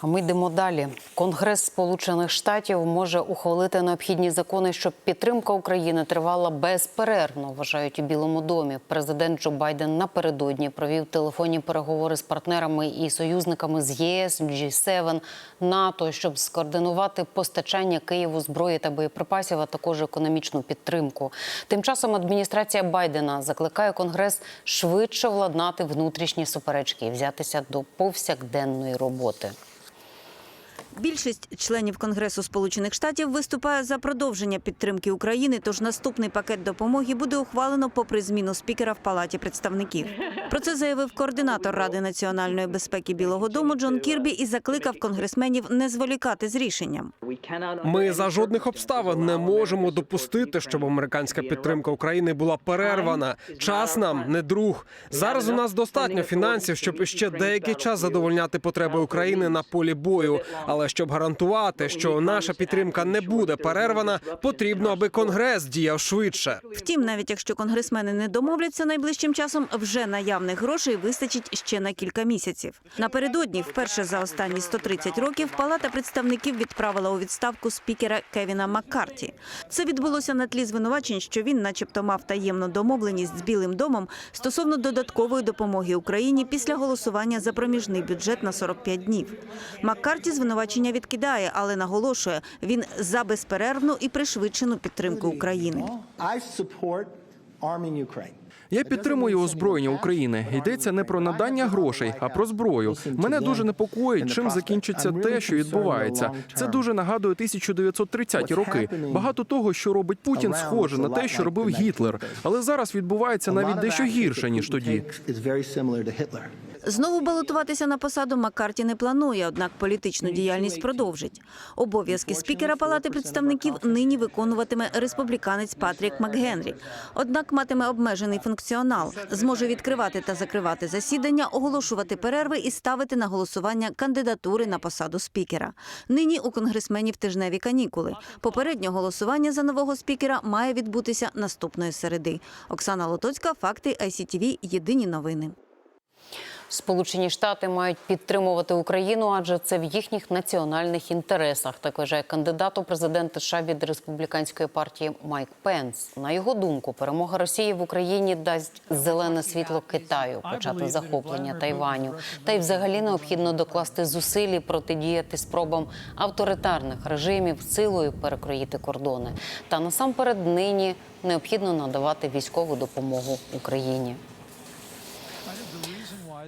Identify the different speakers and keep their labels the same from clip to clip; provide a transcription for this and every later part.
Speaker 1: А ми йдемо далі. Конгрес Сполучених Штатів може ухвалити необхідні закони, щоб підтримка України тривала безперервно. Вважають у Білому домі. Президент Джо Байден напередодні провів телефонні переговори з партнерами і союзниками з ЄС, G7, НАТО, щоб скоординувати постачання Києву зброї та боєприпасів, а також економічну підтримку. Тим часом адміністрація Байдена закликає Конгрес швидше владнати внутрішні суперечки і взятися до повсякденної роботи.
Speaker 2: Більшість членів Конгресу Сполучених Штатів виступає за продовження підтримки України. Тож наступний пакет допомоги буде ухвалено попри зміну спікера в Палаті представників. Про це заявив координатор Ради національної безпеки Білого Дому Джон Кірбі і закликав конгресменів не зволікати з рішенням.
Speaker 3: Ми за жодних обставин не можемо допустити, щоб американська підтримка України була перервана. Час нам не друг. Зараз у нас достатньо фінансів, щоб ще деякий час задовольняти потреби України на полі бою. Але щоб гарантувати, що наша підтримка не буде перервана, потрібно, аби конгрес діяв швидше.
Speaker 2: Втім, навіть якщо конгресмени не домовляться найближчим часом, вже наявних грошей вистачить ще на кілька місяців. Напередодні, вперше за останні 130 років, Палата представників відправила у відставку спікера Кевіна Маккарті. Це відбулося на тлі звинувачень, що він, начебто, мав таємну домовленість з Білим домом стосовно додаткової допомоги Україні після голосування за проміжний бюджет на 45 днів. Маккарті звинувачення відкидає, але наголошує, він за безперервну і пришвидшену підтримку України.
Speaker 4: Я підтримую озброєння України. Йдеться не про надання грошей, а про зброю. Мене дуже непокоїть, чим закінчиться те, що відбувається. Це дуже нагадує 1930-ті роки. Багато того, що робить Путін, схоже на те, що робив Гітлер. Але зараз відбувається навіть дещо гірше ніж тоді.
Speaker 2: Знову балотуватися на посаду Маккарті не планує, однак політичну діяльність продовжить. Обов'язки спікера Палати представників нині виконуватиме республіканець Патрік МакГенрі. Однак матиме обмежений функціонал, зможе відкривати та закривати засідання, оголошувати перерви і ставити на голосування кандидатури на посаду спікера. Нині у конгресменів тижневі канікули. Попереднє голосування за нового спікера має відбутися наступної середи. Оксана Лотоцька, факти ICTV, Єдині новини.
Speaker 1: Сполучені Штати мають підтримувати Україну, адже це в їхніх національних інтересах. Так вважає кандидат у президенти США від республіканської партії Майк Пенс. На його думку, перемога Росії в Україні дасть зелене світло Китаю, почати захоплення Тайваню. Та й взагалі необхідно докласти зусиль протидіяти спробам авторитарних режимів силою перекроїти кордони. Та насамперед нині необхідно надавати військову допомогу Україні.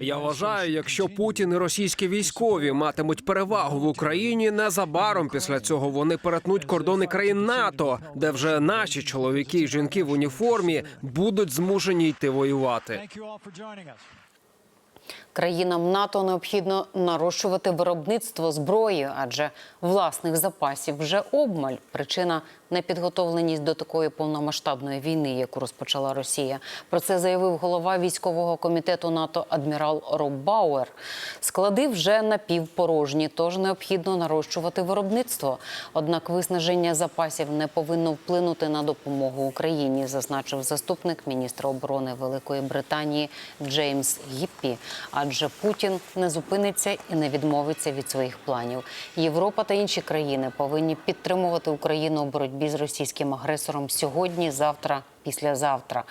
Speaker 3: Я вважаю, якщо Путін і російські військові матимуть перевагу в Україні, незабаром після цього вони перетнуть кордони країн НАТО, де вже наші чоловіки і жінки в уніформі будуть змушені йти воювати.
Speaker 1: Країнам НАТО необхідно нарощувати виробництво зброї, адже власних запасів вже обмаль. Причина непідготовленість до такої повномасштабної війни, яку розпочала Росія. Про це заявив голова військового комітету НАТО адмірал Роб Бауер. Склади вже напівпорожні, тож необхідно нарощувати виробництво. Однак виснаження запасів не повинно вплинути на допомогу Україні, зазначив заступник міністра оборони Великої Британії Джеймс Гіппі. Адже Путін не зупиниться і не відмовиться від своїх планів. Європа та інші країни повинні підтримувати Україну у боротьбі з російським агресором сьогодні, завтра, післязавтра.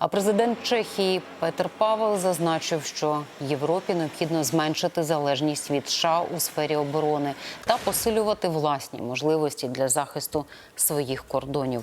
Speaker 1: А президент Чехії Петер Павел зазначив, що Європі необхідно зменшити залежність від США у сфері оборони та посилювати власні можливості для захисту своїх кордонів.